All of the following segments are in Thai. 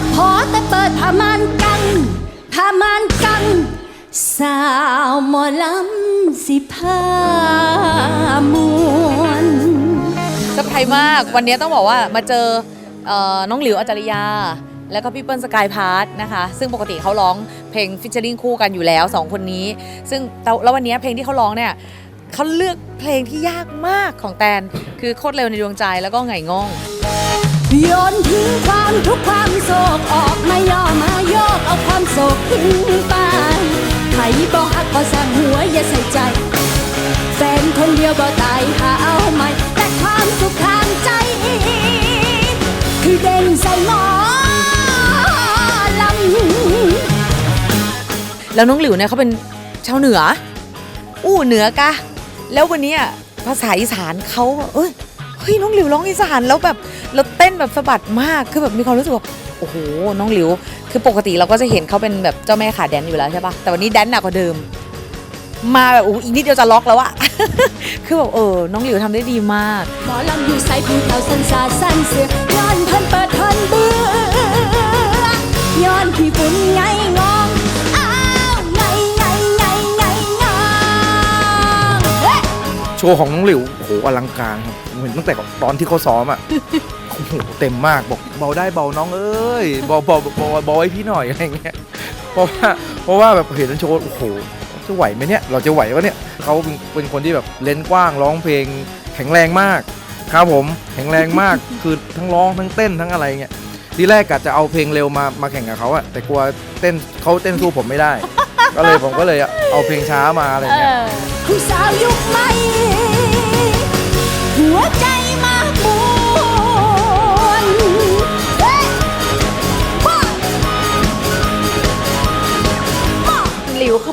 อกพอแต่เปิดผ้ามานกังผ้ามานกัง สาวหมอลำสิพามวนเซอร์ไพรส์มากวันนี้ต้องบอกว่ามาเจอเอ่อน้องหลิวอาจารยา แล้วก็พี่เปิ้ลสกายพาร์ทนะคะ ซึ่งปกติเขาร้องเพลงฟิชเชอริงคู่กันอยู่แล้วสองคนนี้ ซึ่งแต่แล้ววันนี้เพลงที่เขาร้องเนี่ยเขาเลือกเพลงที่ยากมากของแตน คือโคตรเร็วในดวงใจแล้วก็ไงง่อง โยนทิ้งความทุกความโศกออกมาย่อมาโยกเอาความโศกทิ้งไปใครบอกหักก็สั่งหัวอย่าใส่ใจ แฟนคนเดียวก็ตายหาเอาใหม่ แต่ความสุขทางใจคือเด่นใส่หมอลำแล้วน้องหลิวเนี่ยเขาเป็นชาวเหนือ อู้เหนือกะ แล้ววันนี้ภาษาอีสานเขาเอ้ยเฮ้ยน้องหลิวร้องอีสานแล้วแบบ เราเต้นแบบสะบัดมากคือแบบมีความรู้สึกว่าโอ้โหน้องหลิว คือปกติเราก็จะเห็นเขาเป็นแบบเจ้าแม่ขาแดนอยู่แล้วใช่ปะแต่วันนี้แดนหนักกว่าเดิม มาแบบโอ้โหอีกนิดเดียวจะล็อกแล้วอะคือแบบเออ น้องหลิวทำได้ดีมากหมอลำอยู่ใส่ผู้เฒ่าสันสาสันเสือย้อนเพิ่นเปิดเพิ่นเบื่อย้อนพี่ฝุ่นไงงองอ้าวไงไงไงไงงองเฮ้ยโชว์ของน้องหลิวโอ้โหอลังการครับผมเห็นตั้งแต่ตอนที่เขาซ้อมอะ โอ้โหเต็มมากบอกเบาได้เบาน้องเอ้ยเบาเบาเบาเบาไว้พี่หน่อยอะไรเงี้ยเพราะว่าเพราะว่าแบบเห็นโชว์โอ้โหจะไหวไหมเนี่ยเราจะไหววะเนี่ยเขาเป็นคนที่แบบเลนกว้างร้องเพลงแข็งแรงมากครับผมแข็งแรงมากคือทั้งร้องทั้งเต้นทั้งอะไรเงี้ยทีแรกกะจะเอาเพลงเร็วมามาแข่งกับเขาอะแต่กลัวเต้นเขาเต้นสู้ผมไม่ได้ ก็เลยผมก็เลยเอาเพลงช้ามาอะไรเงี้ย ผู้สาวยุคใหม่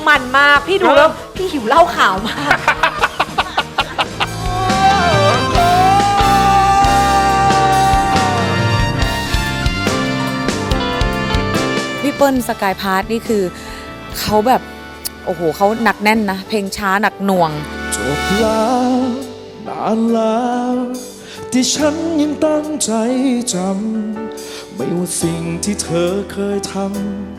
มันมาก พี่ดูแล้วพี่หิวเหล้าขาวมาก พี่เปิ้ลสกายพาร์ทนี่คือ เขาแบบ โอ้โหเขาหนักแน่นนะ เพลงช้าหนักหน่วง จบแล้วนานแล้วที่ฉันยังตั้งใจจำไม่ว่าสิ่งที่เธอเคยทำ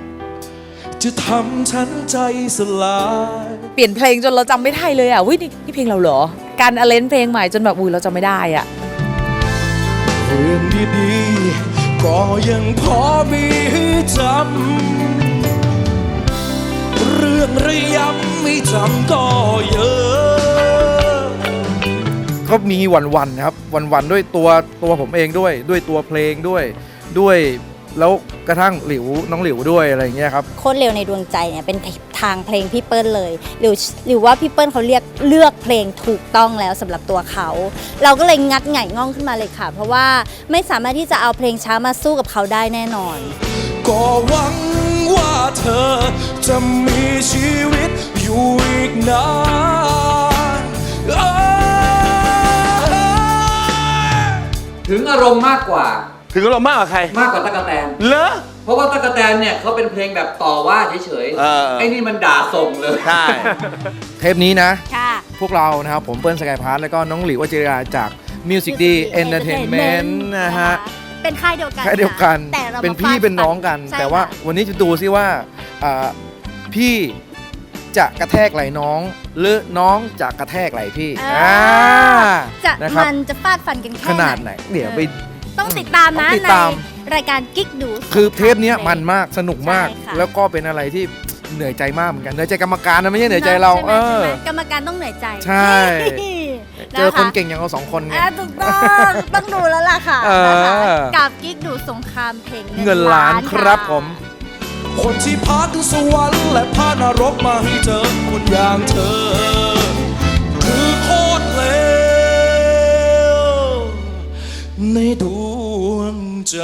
จะทำฉันใจสลายเปลี่ยนเพลงจนเราจำไม่ได้เลยอะวินี่นี่เพลงเราเหรอ การอเลนเพลงใหม่จนแบบอุ้ยเราจำไม่ได้อะเรื่องดีๆก็ยังพอมีให้จำเรื่องระยำไม่จำก็เยอะก็มีวันๆครับวันๆด้วยตัวตัวผมเองด้วย ด้วยตัวเพลงด้วยด้วย แล้วกระทั่งหลิวน้องหลิวด้วยอะไรอย่างเงี้ยครับ โคตรเร็วในดวงใจเนี่ยเป็นทางเพลงพี่เปิ้ลเลยหรือหรือว่าพี่เปิ้ลเขาเรียกเลือกเพลงถูกต้องแล้วสำหรับตัวเขา เราก็เลยงัดไง่ง่องขึ้นมาเลยค่ะ เพราะว่าไม่สามารถที่จะเอาเพลงช้ามาสู้กับเขาได้แน่นอน ก็หวังว่าเธอจะมีชีวิตอยู่อีกนานเอ้ยถึงอารมณ์มากกว่า ถึงเรามากกว่าใคร มากกว่าตะกะแตน เหรอ เพราะว่าตะกะแตนเนี่ยเขาเป็นเพลงแบบต่อว่าเฉยเออ ไอ้นี่มันด่าส่งเลยใช่ เทปนี้นะ ค่ะ พวกเรานะครับ ผมเปิ้ลสกายพาร์ทแล้วก็น้องหลิววจิราจาก Music D Entertainment นะฮะเป็นค่ายเดียวกันแค่เดียวกัน แต่เรามาเป็นพี่ฟาดเป็นน้องกัน ใช่แต่ว่าค่ะวันนี้จะดูซิว่าอ่า พี่จะกระแทกไหลน้อง หรือน้องจะกระแทกไหลพี่อ่าอ่าจะนะครับมันจะฟาดฟันกันแค่ขนาดไหน เดี๋ยวไป ต้องติดตามนะต้องติดในตาม รายการกิ๊กดู คือเทปเนี้ยมันมากสนุกมาก ใช่ค่ะ แล้วก็เป็นอะไรที่เหนื่อยใจมากเหมือนกันเหนื่อยใจกรรมการนะไม่ใช่เหนื่อยใจเราใช่ไหเอมอ ใช่ไหมกรรมการต้องเหนื่อยใจใช่ะะเจอคนเก่งอย่างเราสองคนไง อะถูกต้อง ต้องดูแล้วล่ะค่ะเออ นะคะกับกิ๊กดูสงครามเพลงเงินล้านครับะ ผม คนที่พาถึงสวรรค์และพานรกมาให้เจอคนอย่างเธอคือ ในดวงใจ